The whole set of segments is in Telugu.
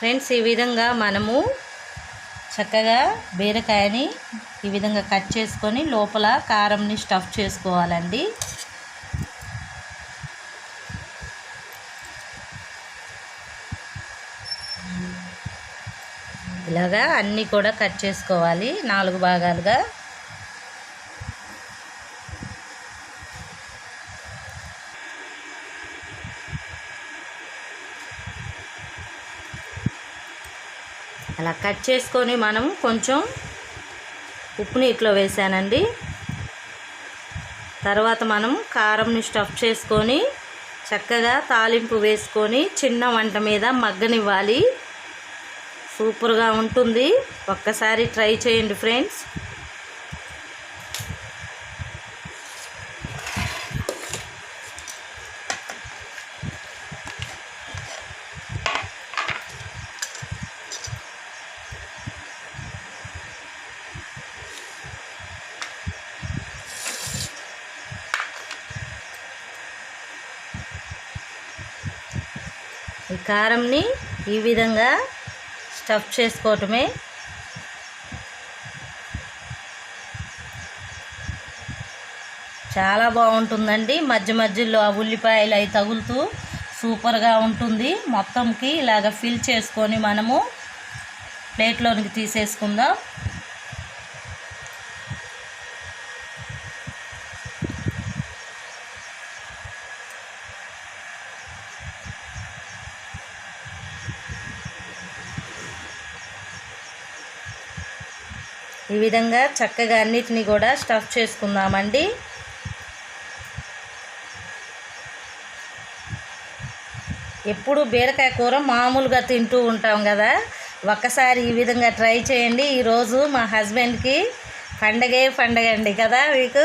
ఫ్రెండ్స్ ఈ విధంగా మనము చక్కగా బీరకాయని ఈ విధంగా కట్ చేసుకొని లోపల కారంని స్టఫ్ చేసుకోవాలండి. ఇలాగా అన్నీ కూడా కట్ చేసుకోవాలి నాలుగు భాగాలుగా. అలా కట్ చేసుకొని మనం కొంచెం ఉప్పు నీటిలో వేసానండి. తర్వాత మనం కారంని స్టఫ్ చేసుకొని చక్కగా తాలింపు వేసుకొని చిన్న వంట మీద మగ్గనివ్వాలి. సూపర్గా ఉంటుంది. ఒక్కసారి ట్రై చేయండి ఫ్రెండ్స్. ఈ కారంని ఈ విధంగా స్టఫ్ చేసుకోవటమే. చాలా బాగుంటుందండి. మధ్య మధ్యలో ఆ ఉల్లిపాయలు అవి తగులుతూ సూపర్గా ఉంటుంది. మొత్తంకి ఇలాగ ఫిల్ చేసుకొని మనము ప్లేట్లోనికి తీసేసుకుందాం. ఈ విధంగా చక్కగా అన్నిటిని కూడా స్టఫ్ చేసుకుందామండి. ఎప్పుడు బీరకాయ కూర మామూలుగా తింటూ ఉంటాం కదా. ఒక్కసారి ఈ విధంగా ట్రై చేయండి. ఈరోజు మా హస్బెండ్కి పండగే పండగ అండి కదా మీకు.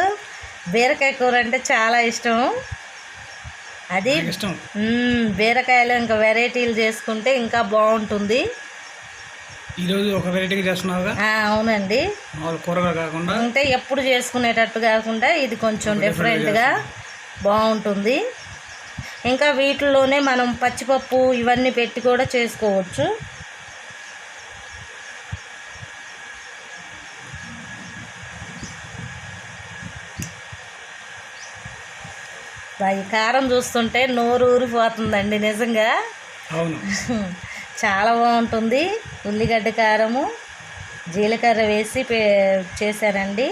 బీరకాయ కూర అంటే చాలా ఇష్టం. అది బీరకాయలు ఇంకా వెరైటీలు చేసుకుంటే ఇంకా బాగుంటుంది. ఈరోజు ఒక వెరైటీగా చేస్తున్నావుగా? అవునండి. మామూలు కూరగా కాకుండా? అంటే ఎప్పుడు చేసుకునేటట్టు కాకుండా ఇది కొంచెం డిఫరెంట్గా బాగుంటుంది. ఇంకా వీటిల్లోనే మనం పచ్చిపప్పు ఇవన్నీ పెట్టి కూడా చేసుకోవచ్చు. ఈ కారం చూస్తుంటే నోరు ఊరిపోతుందండి నిజంగా. అవును. చాలా బాగుంటుంది. ఉల్లిగడ్డ కారము జీలకర్ర వేసి పే చేశారండి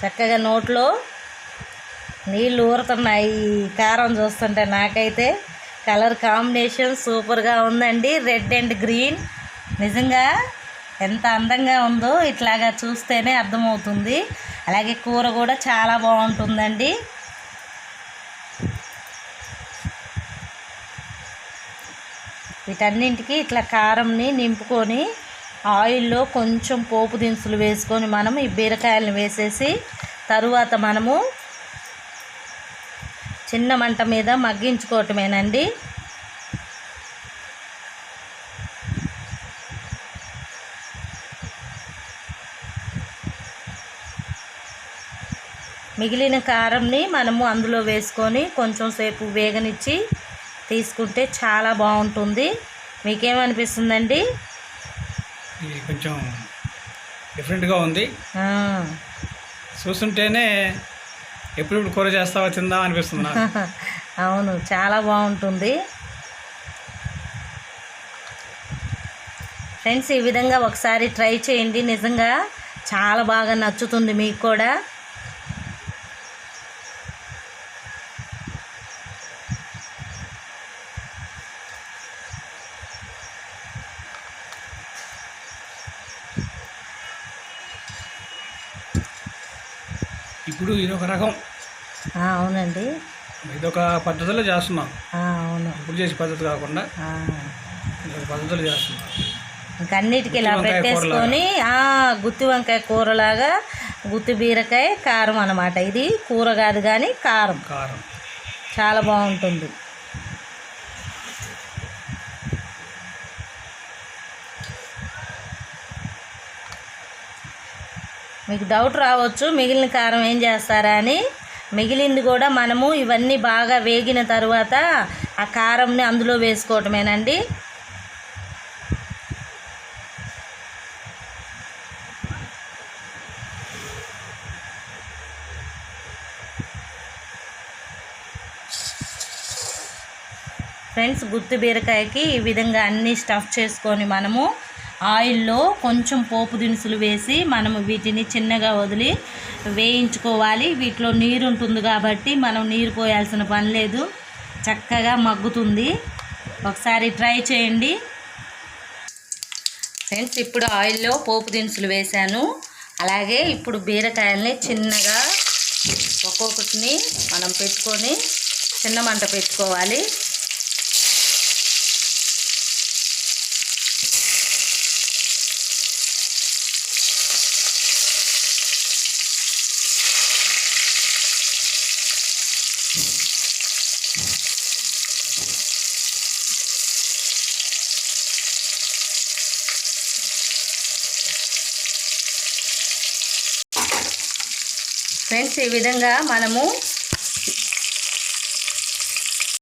చక్కగా నోట్లో నీళ్ళు ఊరుతున్నాయి. కారం చూస్తుంటే నాకైతే కలర్ కాంబినేషన్ సూపర్గా ఉందండి. Red and green. నిజంగా ఎంత అందంగా ఉందో ఇట్లాగా చూస్తేనే అర్థమవుతుంది. అలాగే కూర కూడా చాలా బాగుంటుందండి. వీటన్నింటికి ఇట్లా కారంని నింపుకొని ఆయిల్లో కొంచెం పోపు దినుసులు వేసుకొని మనం ఈ బీరకాయలను వేసేసి తరువాత మనము చిన్న మంట మీద మగ్గించుకోవటమేనండి. మిగిలిన కారంని మనము అందులో వేసుకొని కొంచెం సేపు వేగనిచ్చి తీసుకుంటే చాలా బాగుంటుంది. మీకేమనిపిస్తుందండి? కొంచెం డిఫరెంట్గా ఉంది. చూస్తుంటేనే ఎప్పుడెప్పుడు కూర చేస్తావా తిందాం అనిపిస్తుంది అవును చాలా బాగుంటుంది. ఫ్రెండ్స్ ఈ విధంగా ఒకసారి ట్రై చేయండి. నిజంగా చాలా బాగా నచ్చుతుంది మీకు కూడా. ఇప్పుడు ఇదొక రకం. ఆ, అవునండి. ఇదొక పద్ధతిలో చేస్తున్నాం. అవును. ఇప్పుడు చేసే పద్ధతి కాకుండా పద్ధతిలో చేస్తున్నాం. ఇంక అన్నిటికీ ఇలా పెట్టేసుకొని గుత్తి వంకాయ కూరలాగా గుత్తి బీరకాయ కారం అన్నమాట. ఇది కూర కాదు కానీ కారం. కారం. చాలా బాగుంటుంది. మీకు డౌట్ రావచ్చు మిగిలిన కారం ఏం చేస్తారా అని. మిగిలింది కూడా మనము ఇవన్నీ బాగా వేగిన తర్వాత ఆ కారంని అందులో వేసుకోవటమేనండి. ఫ్రెండ్స్ గుత్తి బీరకాయకి ఈ విధంగా అన్నీ స్టఫ్ చేసుకొని మనము ఆయిల్లో కొంచెం పోపు దినుసులు వేసి మనము వీటిని చిన్నగా వదిలి వేయించుకోవాలి. వీటిలో నీరు ఉంటుంది కాబట్టి మనం నీరు పోయాల్సిన పని లేదు. చక్కగా మగ్గుతుంది. ఒకసారి ట్రై చేయండి. ఫ్రెండ్స్ ఇప్పుడు ఆయిల్లో పోపు దినుసులు వేశాను. అలాగే ఇప్పుడు బీరకాయల్ని చిన్నగా ఒక్కొక్కటిని మనం పెట్టుకొని చిన్న మంట పెట్టుకోవాలి. ఫ్రెండ్స్ ఈ విధంగా మనము